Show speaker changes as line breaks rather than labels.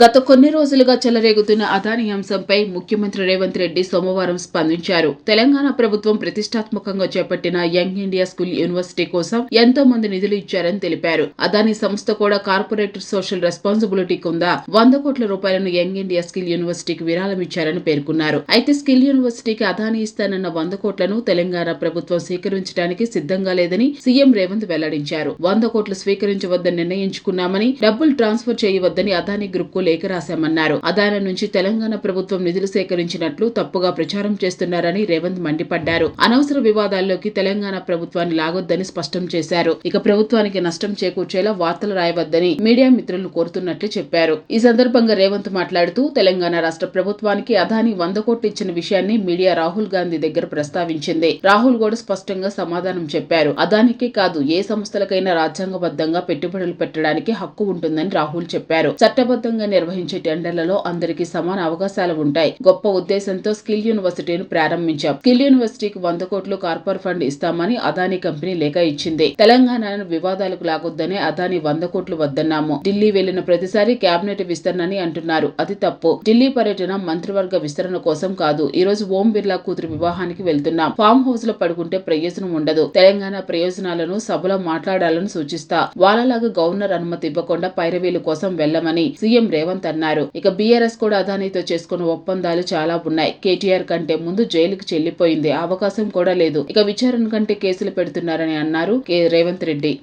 గత కొన్ని రోజులుగా చెలరేగుతున్న అదాని అంశంపై ముఖ్యమంత్రి రేవంత్ రెడ్డి సోమవారం స్పందించారు. తెలంగాణ ప్రభుత్వం ప్రతిష్టాత్మకంగా చేపట్టిన యంగ్ ఇండియా స్కూల్ యూనివర్సిటీ కోసం ఎంతో మంది నిధులు ఇచ్చారని తెలిపారు. అదాని సంస్థ కూడా కార్పొరేట్ సోషల్ రెస్పాన్సిబిలిటీ కింద వంద కోట్ల రూపాయలను యంగ్ ఇండియా స్కిల్ యూనివర్సిటీకి విరాళం ఇచ్చారని పేర్కొన్నారు. అయితే స్కిల్ యూనివర్సిటీకి అదాని ఇస్తానన్న వంద కోట్లను తెలంగాణ ప్రభుత్వం స్వీకరించడానికి సిద్ధంగా లేదని సీఎం రేవంత్ వెల్లడించారు. వంద కోట్లు స్వీకరించవద్దని నిర్ణయించుకున్నామని డబ్బులు ట్రాన్స్ఫర్ చేయవద్దని అదాని గ్రూప్కు లేఖ రాశామన్నారు. అదాని నుంచి తెలంగాణ ప్రభుత్వం నిధులు సేకరించినట్లు తప్పుగా ప్రచారం చేస్తున్నారని రేవంత్ మండిపడ్డారు. అనవసర వివాదాల్లోకి తెలంగాణ ప్రభుత్వాన్ని లాగొద్దని స్పష్టం చేశారు. ఇక ప్రభుత్వానికి నష్టం చేకూర్చేలా వార్తలు రాయవద్దని మీడియా మిత్రులను కోరుతున్నట్లు చెప్పారు. ఈ సందర్భంగా రేవంత్ మాట్లాడుతూ తెలంగాణ రాష్ట్ర ప్రభుత్వానికి అదాని వంద కోట్లు ఇచ్చిన విషయాన్ని మీడియా రాహుల్ గాంధీ దగ్గర ప్రస్తావించింది. రాహుల్ కూడా స్పష్టంగా సమాధానం చెప్పారు. అదానికే కాదు ఏ సంస్థలకైనా రాజ్యాంగబద్ధంగా పెట్టుబడులు పెట్టడానికి హక్కు ఉంటుందని రాహుల్ చెప్పారు. చట్టబద్ధంగా నిర్వహించే టెండర్లలో అందరికీ సమాన అవకాశాలు ఉంటాయి. గొప్ప ఉద్దేశంతో స్కిల్ యూనివర్సిటీని ప్రారంభించాం. స్కిల్ యూనివర్సిటీకి వంద కోట్లు కార్పొర్ ఫండ్ ఇస్తామని అదాని కంపెనీ లేఖ ఇచ్చింది. తెలంగాణను వివాదాలకు లాగొద్దని అదాని వంద కోట్లు వద్దన్నాము. ఢిల్లీ వెళ్ళిన ప్రతిసారి కేబినెట్ విస్తరణని అంటున్నారు. అది తప్పు. ఢిల్లీ పర్యటన మంత్రివర్గ విస్తరణ కోసం కాదు. ఈ రోజు ఓం బిర్లా కూతురు వివాహానికి వెళ్తున్నాం. ఫామ్ హౌస్లో పడుకుంటే ప్రయోజనం ఉండదు. తెలంగాణ ప్రయోజనాలను సభలో మాట్లాడాలని సూచిస్తా. వాళ్ళలాగా గవర్నర్ అనుమతి ఇవ్వకుండా పైరవీలు కోసం వెళ్ళమని సీఎం రేవంత్ రేవంత్ అన్నారు. ఇక బీఆర్ఎస్ కూడా అదానితో చేసుకున్న ఒప్పందాలు చాలా ఉన్నాయి. కేటీఆర్ కంటే ముందు జైలుకు చెల్లిపోయింది. అవకాశం కూడా లేదు. ఇక విచారణ కంటే కేసులు పెడుతున్నారని అన్నారు కే రేవంత్ రెడ్డి.